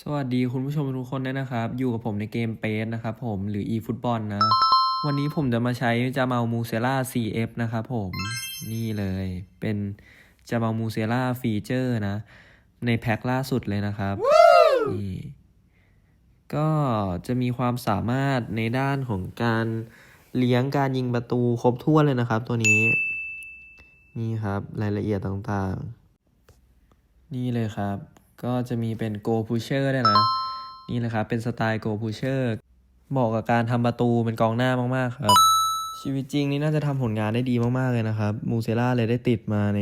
สวัสดีคุณผู้ชมทุกคนด้วยนะครับ อยู่กับผมในเกมเปสนะครับผมหรือ eFootball นะ วันนี้ผมจะมาใช้จามาลมูเซล่า CF นะครับผมนี่เลยเป็นจามาลมูเซล่าฟีเจอร์นะ ในแพ็คล่าสุดเลยนะครับนี่ก็จะมีความสามารถในด้านของการเลี้ยงการยิงประตูครบถ้วนเลยนะครับ ตัวนี้ นี่ครับรายละเอียดต่างๆ นี่เลยครับ ก็จะมีเป็น Go Pusher ด้วยนะ นี่เลยครับ เป็นสไตล์ Go Pusher เหมาะกับการทำประตูเป็นกองหน้ามากๆครับ ชีวิตจริงนี่น่าจะทำผลงานได้ดีมากๆเลยนะครับ มูเซล่าเลยได้ติดมาใน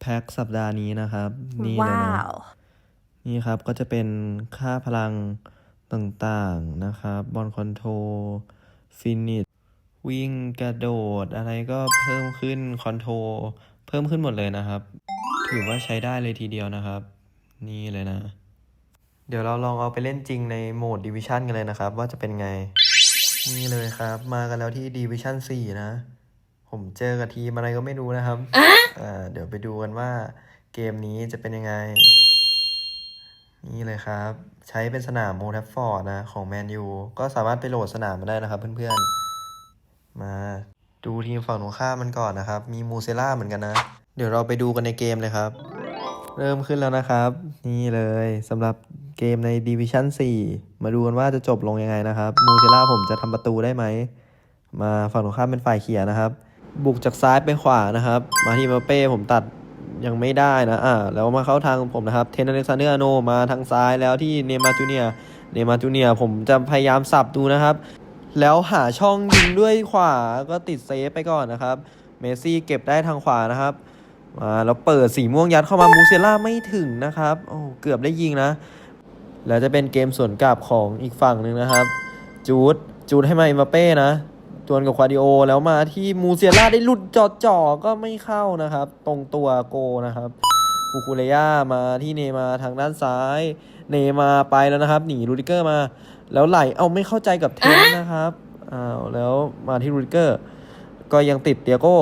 แพ็คสัปดาห์นี้นะครับ นี่เลยนะ Wow. นี่ครับก็จะเป็นค่าพลังต่างๆนะครับ บอลคอนโทรฟินิชวิ่งกระโดดอะไรก็เพิ่มขึ้นคอนโทรเพิ่มขึ้นหมดเลยนะครับ ถือว่าใช้ได้เลยทีเดียวนะครับ นี่เลยนะ เดี๋ยวเราลองเอาไปเล่นจริงในโหมดดิวิชันกันเลยนะครับ ว่าจะเป็นไง นี่เลยครับ มากันแล้วที่ดิวิชัน4นะ ผมเจอกับทีมอะไรก็ไม่รู้นะครับอ่าเดี๋ยวไปดูกันว่าเกมนี้จะเป็นยังไง นี่เลยครับ ใช้เป็นสนามโมทัฟฟอร์ดนะ ของแมนยูก็สามารถไปโหลดสนามมาได้นะครับเพื่อนๆ มาดูทีมฝั่งตรงข้ามมันก่อนนะครับ มีมูเซล่าเหมือนกันนะ เดี๋ยวเราไปดูกันในเกมเลยครับ เริ่มขึ้นแล้วนะครับ นี่เลยสำหรับเกมใน Division 4 มาดูกันว่าจะจบลงยังไงนะครับ มูเซล่าผมจะทำประตูได้ไหม มาฝั่งตรงข้ามเป็นฝ่ายเขียนะครับ บุกจากซ้ายไปขวานะครับ มาที่มาเป้ผมตัดยังไม่ได้นะ อ่า แล้วมาเข้าทางผมนะครับ เทนอเล็กซานเดอร์โนมาทางซ้ายแล้วที่เนมาจูเนียเนมาจูเนียผมจะพยายามสับดูนะครับ แล้วหาช่องยิงด้วยขวาก็ติดเซฟไปก่อนนะครับ เมสซี่เก็บได้ทางขวานะครับ มาแล้วเปิดสีม่วงยัดเข้ามามูเซล่าไม่ถึงนะครับโอ้เกือบได้ยิงนะ แล้วจะเป็นเกมสวนกลับของอีกฝั่งหนึ่งนะครับ จูดจูดให้มาเอ็มบัปเป้นะจวนกับควาดิโอ แล้วมาที่มูเซล่าได้หลุดจ่อจ่อก็ไม่เข้านะครับ ตรงตัวโกนะครับคูคูเรย่ามาที่เนมาทางด้านซ้าย เนมาไปแล้วนะครับ หนีรูดิเกอร์มา แล้วไหลเอาไม่เข้าใจกับเทนนะครับอ้าวแล้วมาที่รูดิเกอร์ ก็ยังติดเตียโก้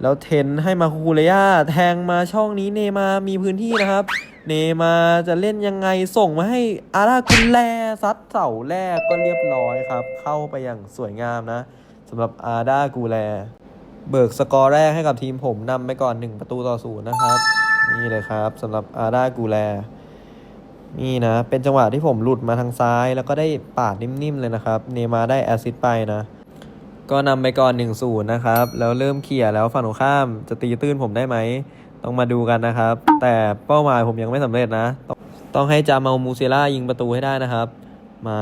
แล้วเทนให้มาคูคูเรย่าแทงมาช่องนี้เนมามีพื้นที่นะครับ เนมาจะเล่นยังไงส่งมาให้อารากุลแลซัดเสาแรกก็เรียบร้อยครับ เข้าไปอย่างสวยงามนะสำหรับอาดากูแล เบิกสกอร์แรกให้กับทีมผมนำไปก่อน 1 ประตูต่อศูนย์นะครับ นี่เลยครับสำหรับอาดากูแล นี่นะ เป็นจังหวะที่ผมหลุดมาทางซ้าย แล้วก็ได้ปาดนิ่มๆเลยนะครับ เนมาได้แอซิสไปนะ ก็นำไปก่อน1-0นะครับ แล้วเริ่มเขี่ยแล้วฝั่งตรงข้ามจะตีตื้นผมได้ไหม ต้องมาดูกันนะครับ แต่เป้าหมายผมยังไม่สำเร็จนะ ต้องต้องให้จามามูเซล่ายิงประตูให้ได้นะครับ มา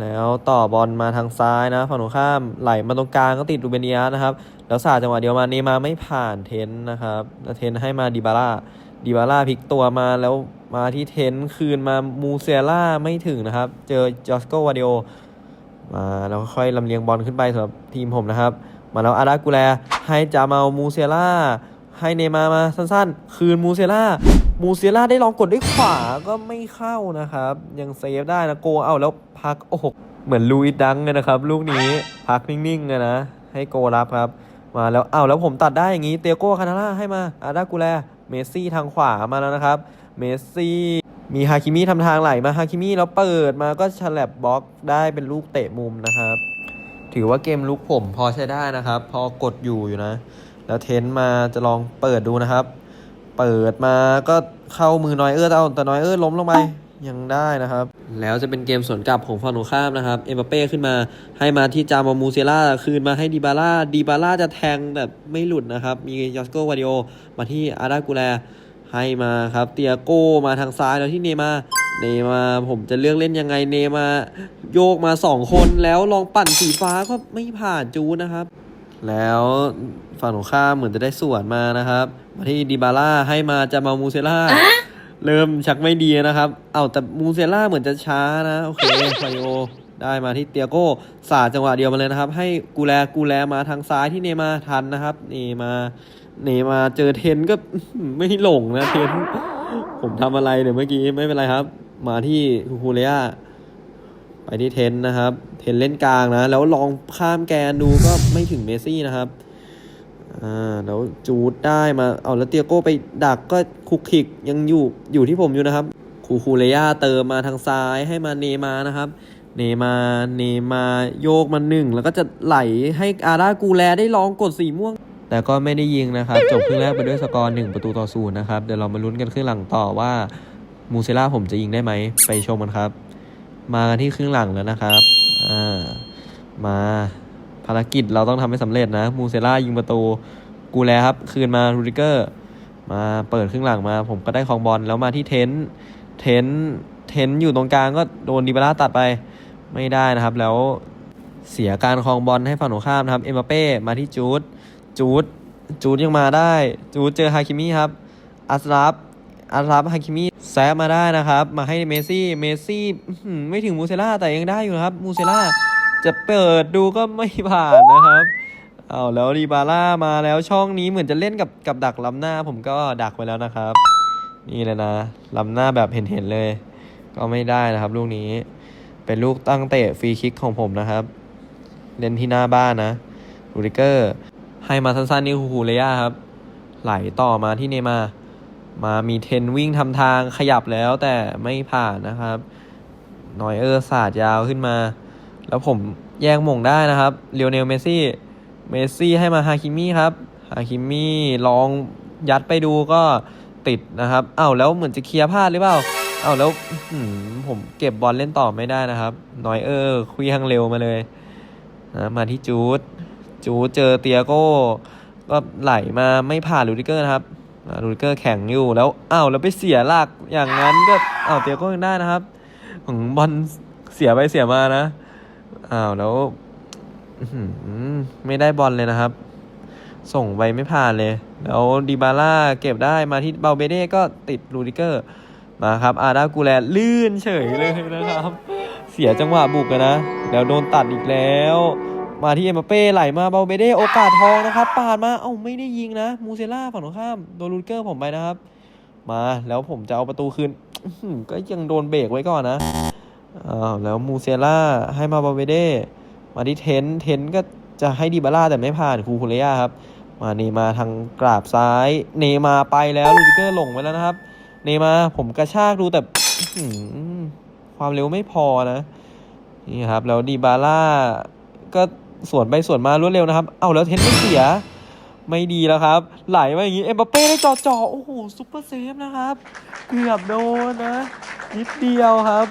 แล้วต่อบอลมาทางซ้ายนะฝั่งตรงข้ามไหลมาตรงกลางก็ติดรูเบเนียสนะครับ แล้วสาดจังหวะเดียวมาเนมาไม่ผ่านเทนนะครับแล้วเทนให้มาดิบาร่าดิบาร่าพลิกตัวมาแล้วมาที่เทนคืนมามูเซล่าไม่ถึงนะครับ เจอจอสโกวาเดโอ มาแล้วค่อยลำเลียงบอลขึ้นไปสำหรับทีมผมนะครับ มาแล้วอารากูแลให้จามามูเซล่าให้เนมามาสั้นๆ คืนมูเซล่ามูเซล่าได้ลองกดด้วยขวาก็ไม่เข้านะครับ ยังเซฟได้นะโกเอาแล้วพักโอ้โหเหมือนลูอิดังเลยนะครับ ลูกนี้พักนิ่งๆเลยนะ ให้โกรับครับ มาแล้วเอาแล้วผมตัดได้อย่างนี้เตียโก้คานาล่าให้มาอารากูแลเมสซี่ทางขวามาแล้วนะครับ เมสซี่ มีฮาคิมิทำทางไหลมาฮาคิมิแล้วเปิดมาก็ฉลับบล็อกได้เป็นลูกเตะมุมนะครับ ถือว่าเกมลุกผมพอใช้ได้นะครับ พอกดอยู่อยู่นะ แล้วเทนมาจะลองเปิดดูนะครับ เปิดมาก็เข้ามือน้อยเออร์เอาแต่น้อยเออร์ล้มลงไปยังได้นะครับ แล้วจะเป็นเกมสวนกลับของฝั่งตรงข้ามนะครับ เอ็มบัปเป้ขึ้นมาให้มาที่จามามูเซล่าคืนมาให้ดิบาร่าดิบาร่าจะแทงแบบไม่หลุดนะครับ มียอสโกวาดิโอมาที่อารากูแล ให้มาครับเตียโก้มาทางซ้ายแล้วที่เนมาร์เนมาร์ผมจะเลือกเล่นยังไงเนมาร์โยกมา 2 คนแล้วลองปั่นสีฟ้าก็ไม่ผ่านจูนนะครับ แล้วฝั่งตรงข้ามเหมือนจะได้ส่วนมานะครับ มาที่ดิบาร่าให้มาจะมามูเซล่าเริ่มชักไม่ดีนะครับ เอาแต่มูเซล่าเหมือนจะช้านะโอเคฟาโอได้มาที่เตียโก้สาดจังหวะเดียวมาเลยนะครับ ให้กูแลกูแลมาทางซ้ายที่เนมาร์ทันนะครับเนมาร์ เนมาเจอเทนก็ไม่หลงนะเทน ผมทำอะไรเนี่ยเมื่อกี้ไม่เป็นไรครับ มาที่คูคูเลียไปที่เทนนะครับ เทนเล่นกลางนะ แล้วลองข้ามแกนดูก็ไม่ถึงเมซี่นะครับอ่าแล้วจูดได้มาเอาแล้วเตียโก้ไปดักก็คุกคิกยังอยู่อยู่ที่ผมอยู่นะครับ คูคูเลียเติมมาทางซ้ายให้มาเนมานะครับ เนมาเนมาโยกมาหนึ่งแล้วก็จะไหลให้อารากูแลได้ลองกดสีม่วง แต่ก็ไม่ได้ยิงนะครับ จบครึ่งแรกไปด้วยสกอร์หนึ่งประตูต่อศูนย์นะครับ เดี๋ยวเรามาลุ้นกันครึ่งหลังต่อว่ามูเซล่าผมจะยิงได้ไหม ไปชมกันครับ มากันที่ครึ่งหลังแล้วนะครับอ่ามาภารกิจเราต้องทำให้สำเร็จนะ มูเซล่ายิงประตู กูแลครับ คืนมารูดิเกอร์ มาเปิดครึ่งหลังมา ผมก็ได้คองบอลแล้วมาที่เทนต์เทนต์เทนอยู่ตรงกลางก็โดนดิบาร่าตัดไปไม่ได้นะครับ แล้วเสียการคองบอลให้ฝั่งตรงข้ามนะครับ เอ็มบัปเป้มาที่จูด จูดจูดยังมาได้ จูดเจอฮาคิมิครับอัสรับอัสรับฮาคิมิแซะมาได้นะครับ มาให้เมซี่เมซี่ไม่ถึงมูเซล่าแต่ยังได้อยู่นะครับมูเซล่าจะเปิดดูก็ไม่ผ่านนะครับเอาวแล้วดีบาร่ามาแล้วช่องนี้เหมือนจะเล่นกับกับดักล้ำหน้า ผมก็ดักไว้แล้วนะครับ นี่เลยนะล้ำหน้าแบบเห็นๆเลย ก็ไม่ได้นะครับ ลูกนี้ เป็นลูกตั้งเตะฟรีคิกของผมนะครับ เล่นที่หน้าบ้านนะรูดิเกอร์ ให้มาสั้นๆนี่คูคูเลย่าครับ ไหลต่อมาที่เนมา มามีเทนวิ่งทำทางขยับแล้วแต่ไม่ผ่านนะครับนอยเออร์สาดยาวขึ้นมา แล้วผมแย่งหม่งได้นะครับเลียวเนลเมซี่ เมซี่ให้มาฮาคิมิครับ ฮาคิมิลองยัดไปดูก็ติดนะครับอ้าวแล้วเหมือนจะเคลียร์พลาดหรือเปล่าอ้าวแล้วผมเก็บบอลเล่นต่อไม่ได้นะครับนอยเออร์คุยทางเร็วมาเลยนะมาที่จูด จูเจอเตียโก้ก็ไหลมาไม่ผ่านลูดิเกอร์นะครับลูดิเกอร์แข็งอยู่แล้วอ้าวแล้วไปเสียหลักอย่างนั้นก็อ้าวเตียโก้ยังได้นะครับของบอลเสียไปเสียมานะอ้าวแล้วไม่ได้บอลเลยนะครับ ส่งไปไม่ผ่านเลย แล้วดีบาร่าเก็บได้มาที่เบาเบเด้ก็ติดรูดิเกอร์มาครับ อาดากูแลลื่นเฉยเลยนะครับ เสียจังหวะบุกนะ แล้วโดนตัดอีกแล้ว มาที่เอ็มบัปเป้ไหลมาเบาเบเด้โอกาสทองนะครับปาดมาเอ้าไม่ได้ยิงนะมูเซล่าฝั่งตรงข้ามโดนรูดเกอร์ผมไปนะครับ มาแล้วผมจะเอาประตูคืนก็ยังโดนเบรกไว้ก่อนนะอ้าวแล้วมูเซล่าให้มาเบาเบเด้มาที่เทนต์เทนต์ก็จะให้ดีบาร่าแต่ไม่ผ่านคูคูเลียครับ มาเนมาทางกราบซ้าย เนมาไปแล้วลูดิเกอร์หลงไปแล้วนะครับ เนมาผมกระชากดูแต่ความเร็วไม่พอนะ นี่ครับ แล้วดีบาร่าก็ สวนไปสวนมารวดเร็วนะครับ เอาแล้วเทนไม่เสีย ไม่ดีแล้วครับ ไหลมาอย่างนี้ เอ็มบัปเป้ได้จ่อจ่อๆโอ้โหซุปเปอร์เซฟนะครับ เกือบโดนนะ นิดเดียวครับ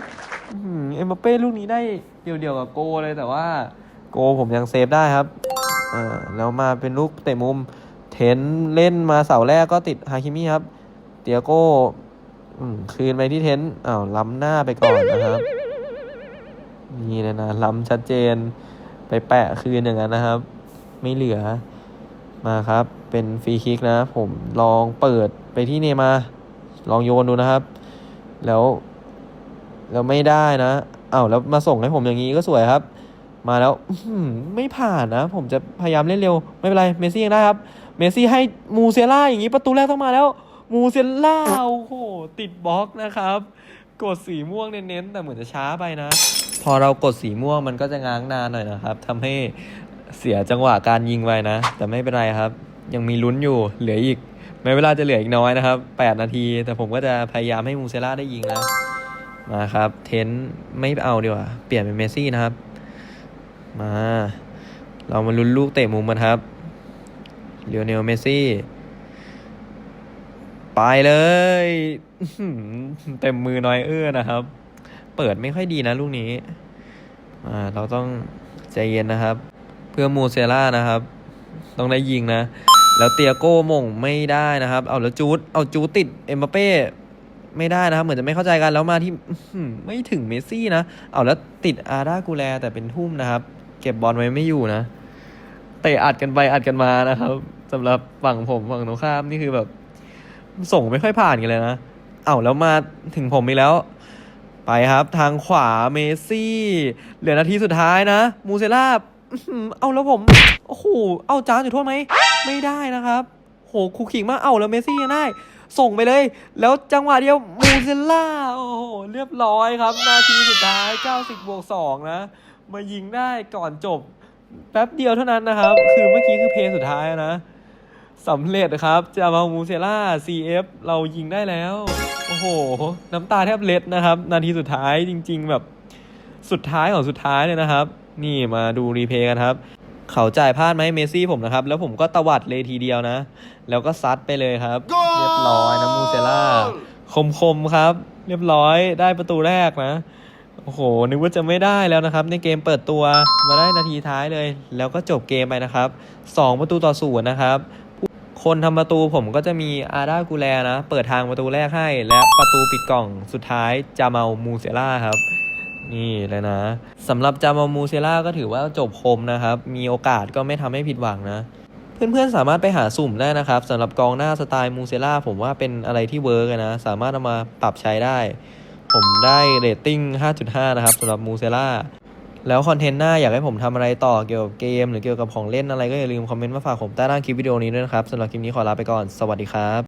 เอ็มบัปเป้ลูกนี้ได้เดียวๆกับโกเลยแต่ว่า โกผมยังเซฟได้ครับอ่าแล้วมาเป็นลูกเตะมุม เทนเล่นมาเสาแรกก็ติดฮาคิมิครับ เตียโก้คืนไปที่เทนอ้าวล้ำหน้าไปก่อนนะครับนี่เลยนะล้ำชัดเจน ไปแปะคืนอย่างนั้นนะครับ ไม่เหลือมาครับ เป็นฟรีคิกนะ ผมลองเปิดไปที่เนย์มาลองโยนดูนะครับ แล้วแล้วไม่ได้นะอ้าวแล้วมาส่งให้ผมอย่างนี้ก็สวยครับ มาแล้วไม่ผ่านนะ ผมจะพยายามเล่นเร็ว ไม่เป็นไรเมสซี่ยังได้ครับ เมสซี่ให้มูเซล่าอย่างนี้ประตูแรกต้องมาแล้ว มูเซล่าโอ้โหติดบล็อกนะครับ กดสีม่วงเน้นๆแต่เหมือนจะช้าไปนะ พอเรากดสีม่วงมันก็จะง้างนานหน่อยนะครับทำให้เสียจังหวะการยิงไปนะ แต่ไม่เป็นไรครับ ยังมีลุ้นอยู่เหลืออีกแม้เวลาจะเหลืออีกน้อยนะครับ 8 นาที แต่ผมก็จะพยายามให้มูเซล่าได้ยิงนะมาครับ เทนไม่เอาดีกว่า เปลี่ยนเป็นเมสซี่นะครับ มา เรามาลุ้นลูกเตะมุมกันครับเลียวเนลเมสซี่ ไปเลยเต็มมือน้อยเอื้อนะครับ เปิดไม่ค่อยดีนะลูกนี้ อ่าเราต้องใจเย็นนะครับ เพื่อมูเซล่านะครับ ต้องได้ยิงนะ แล้วเตียโก้มงไม่ได้นะครับ เอาแล้วจูดเอาจูดติดเอ็มบัปเป้ไม่ได้นะครับ เหมือนจะไม่เข้าใจกันแล้วมาที่ไม่ถึงเมสซี่นะ เอาแล้วติดอาร์ดากูแลแต่เป็นทุ่มนะครับ เก็บบอลไว้ไม่อยู่นะเตะอัดกันไปอัดกันมานะครับสำหรับฝั่งผมฝั่งตรงข้ามนี่คือแบบ ส่งไม่ค่อยผ่านกันเลยนะ เอาแล้วมาถึงผมอีกแล้ว ไปครับทางขวาเมซี่ เหลือนาทีสุดท้ายนะ มูเซล่าเอาแล้วผม โอ้โห เอาจานจุดโทษไหม ไม่ได้นะครับ โหคูขิงมาก เอาแล้วเมซี่ยังได้ ส่งไปเลย แล้วจังหวะเดียว มูเซล่า โอ้โห เรียบร้อยครับ นาทีสุดท้าย 90บวก2นะ มายิงได้ก่อนจบ แป๊บเดียวเท่านั้นนะครับ คือเมื่อกี้คือเพลย์สุดท้ายนะสำเร็จครับ จะมามูเซล่า CF เรายิงได้แล้ว โอ้โห น้ำตาแทบเล็ดนะครับ นาทีสุดท้ายจริง ๆ แบบสุดท้ายของสุดท้ายเลยนะครับ นี่มาดูรีเพลย์กันครับ เขาจ่ายพลาดไหมาให้เมสซี่ผมนะครับ แล้วผมก็ตวัดเลยทีเดียวนะ แล้วก็ซัดไปเลยครับ เรียบร้อยนะมูเซล่าคมๆครับ เรียบร้อยได้ประตูแรกนะโอ้โห นึกว่าจะไม่ได้แล้วนะครับ ในเกมเปิดตัวมาได้นาทีท้ายเลย แล้วก็จบเกมไปนะครับ 2 ประตูต่อศูนย์นะครับ คนทำประตูผมก็จะมีอาร์ดากูแลนะ เปิดทางประตูแรกให้ และประตูปิดกล่องสุดท้ายจามามูเซล่าครับ นี่เลยนะสำหรับจามามูเซล่าก็ถือว่าจบคมนะครับ มีโอกาสก็ไม่ทำให้ผิดหวังนะเพื่อนๆ สามารถไปหาสุ่มได้นะครับสำหรับกองหน้าสไตล์มูเซล่าผมว่าเป็นอะไรที่เวิร์กนะ สามารถเอามาปรับใช้ได้ ผมได้เรตติ้ง 5.5 นะครับสำหรับมูเซล่า แล้วคอนเทนต์หน้าอยากให้ผมทำอะไรต่อเกี่ยวกับเกม หรือเกี่ยวกับของเล่นอะไรก็อย่าลืมคอมเมนต์มาฝากผมใต้ล่างคลิปวิดีโอนี้ด้วยนะครับสำหรับคลิปนี้ขอลาไปก่อน สวัสดีครับ